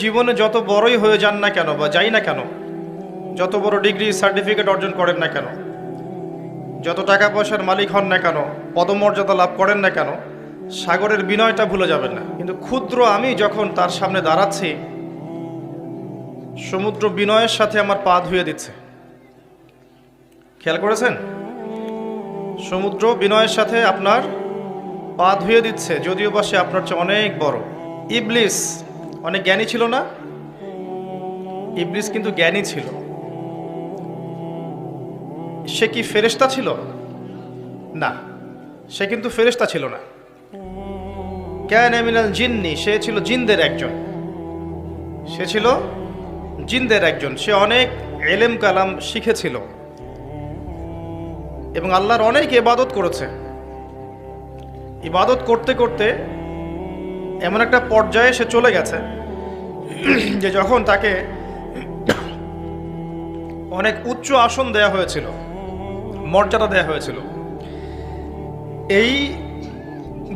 জীবনে যত বড়ই হয়ে যান না কেন বা যাই না কেন, যত বড় ডিগ্রি, সার্টিফিকেট অর্জন করেন না কেন, যত টাকা পয়সার মালিক হন না কেন, পদমর্যাদা লাভ করেন না কেন, সাগরের বিনয়টা ভুলে যাবেন না। কিন্তু ক্ষুদ্র আমি যখন তার সামনে দাঁড়াচ্ছি, সমুদ্র বিনয়ের সাথে আমার পা ধুয়ে দিচ্ছে। খেয়াল করেছেন? সমুদ্র বিনয়ের সাথে আপনার পা ধুয়ে দিচ্ছে, যদিও বা সে আপনার চেয়ে অনেক বড়। ইবলিস অনেক জ্ঞানী ছিল না? ইবলিস কিন্তু জ্ঞানী ছিল। সে কি ফেরেশতা ছিল? না, সে কিন্তু ফেরেশতা ছিল না। ক্যান এমিনাল জিন্নি, সে ছিল জিনদের একজন। সে ছিল জিনদের একজন। সে অনেক এলেম কালাম শিখেছিল। এবং আল্লাহর অনেক ইবাদত করেছে। ইবাদত করতে করতে এমন একটা পর্যায়ে সে চলে গেছে, যে যখন তাকে অনেক উচ্চ আসন দেয়া হয়েছিল, মর্যাদা দেয়া হয়েছিল। এই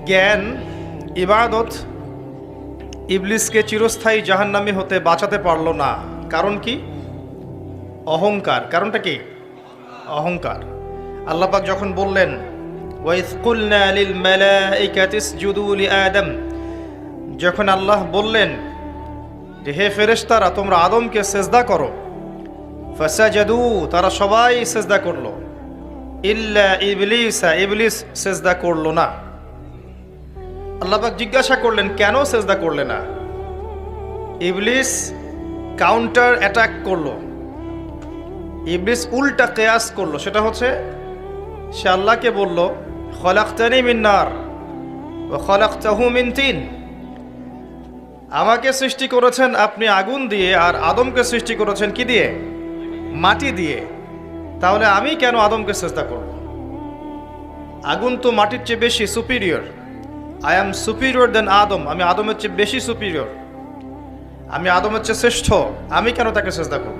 জ্ঞান, ইবাদত ইবলিসকে চিরস্থায়ী জাহান্নামী হতে বাঁচাতে পারল না। কারণ কি? অহংকার। কারণটা কি? অহংকার। আল্লাপাক যখন বললেন ওয়াইজ কুলনা লিল মালাইকাতি ইসজুদু লিআদম যখন আল্লাহ বললেন যে, হে ফেরেশতারা, তোমরা আদমকে সেজদা করো। ফাসাজাদু, তারা সবাই সেজদা করল। ইল্লা ইবলিসা, ইবলিস সেজদা করল না। আল্লাপাক জিজ্ঞাসা করলেন, কেন সেজদা করলে না? ইবলিস কাউন্টার অ্যাটাক করল। ইবলিস উল্টা কেয়াস করল। সেটা হচ্ছে, সে আল্লাহকে বলল, খলাক্তানি মিন্নার ও খলাক্তাহু মিন তিন। আমাকে সৃষ্টি করেছেন আপনি আগুন দিয়ে আর আদমকে সৃষ্টি করেছেন কি দিয়ে? মাটি দিয়ে। তাহলে আমি কেন আদমকে চেষ্টা করব? আগুন তো মাটির চেয়ে বেশি superior I am superior than Adam. আমি আদমের চেয়ে বেশি সুপিরিয়র আমি আদমের চেয়ে শ্রেষ্ঠ। আমি কেন তাকে চেষ্টা করব?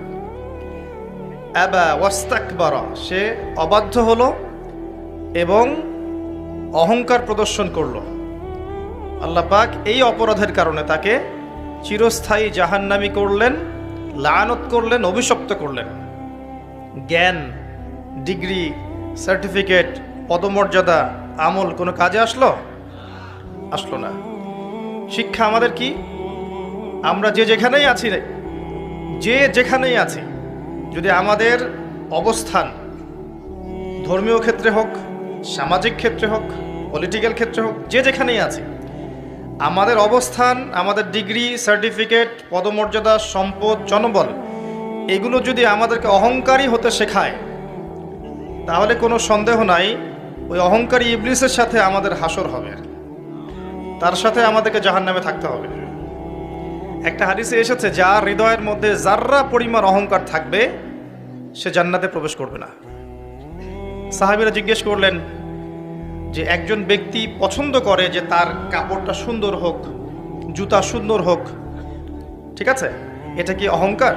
অ্যাবা ওয়াস্তাকবার। সে অবাধ্য হলো এবং অহংকার প্রদর্শন করল। আল্লাহ পাক এই অপরাধের কারণে তাকে চিরস্থায়ী জাহান্নামি করলেন, লানত করলেন, অভিশপ্ত করলেন। জ্ঞান, ডিগ্রি, সার্টিফিকেট, পদমর্যাদা, আমল কোনো কাজে আসলো? আসলো না। শিক্ষা আমাদের কি? আমরা যে যেখানেই আছি, যে যেখানেই আছি, যদি আমাদের অবস্থান ধর্মীয় ক্ষেত্রে হোক, সামাজিক ক্ষেত্রে হোক পলিটিক্যাল ক্ষেত্রে হোক, যে যেখানেই আছি আমাদের অবস্থান, আমাদের ডিগ্রি, সার্টিফিকেট, পদমর্যাদা, সম্পদ, জনবল, এগুলো যদি আমাদেরকে অহংকারী হতে শেখায়, তাহলে কোনো সন্দেহ নাই, ওই অহংকারী ইবলিসের সাথে আমাদের হাসর হবে। তার সাথে আমাদেরকে জাহান নামে থাকতে হবে। একটা হাদিসে এসেছে, যার হৃদয়ের মধ্যে যার্রা পরিমাণ অহংকার থাকবে, সে জান্নাতে প্রবেশ করবে না। সাহাবিরা জিজ্ঞেস করলেন যে একজন ব্যক্তি পছন্দ করে যে তার কাপড়টা সুন্দর হোক, জুতা সুন্দর হোক, ঠিক আছে? এটা কি অহংকার?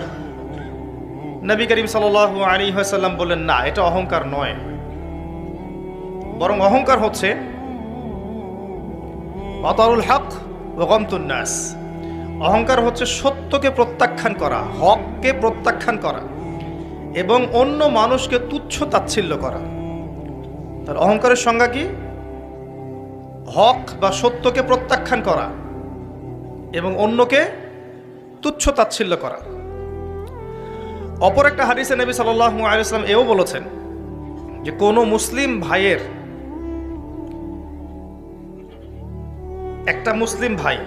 নবী করিম সাল আলী সাল্লাম বললেন, না, এটা অহংকার নয়। বরং অহংকার হচ্ছে অতারুল হক ওগমতুন্নাস অহংকার হচ্ছে সত্যকে প্রত্যাখ্যান করা, হককে প্রত্যাখ্যান করা এবং অন্য মানুষকে তুচ্ছ তাচ্ছিল্য করা। তার অহংকারের সংজ্ঞা কি? হক বা সত্যকে প্রত্যাখ্যান করা এবং অন্যকে তুচ্ছ তাচ্ছিল্য করা। অপর একটা হাদিসে নবী সাল্লাল্লাহু আলাইহি ওয়াসাল্লাম এও বলেছেন যে, কোনো মুসলিম ভাইয়ের একটা মুসলিম ভাই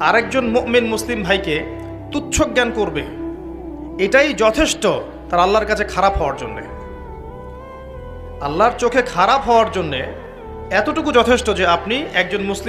আরেকজন মুমিন মুসলিম ভাইকে তুচ্ছ জ্ঞান করবে, এটাই যথেষ্ট তার আল্লাহর কাছে খারাপ হওয়ার জন্যে। আল্লাহর চোখে খারাপ হওয়ার জন্যে এতটুকু যথেষ্ট যে আপনি একজন মুসলিম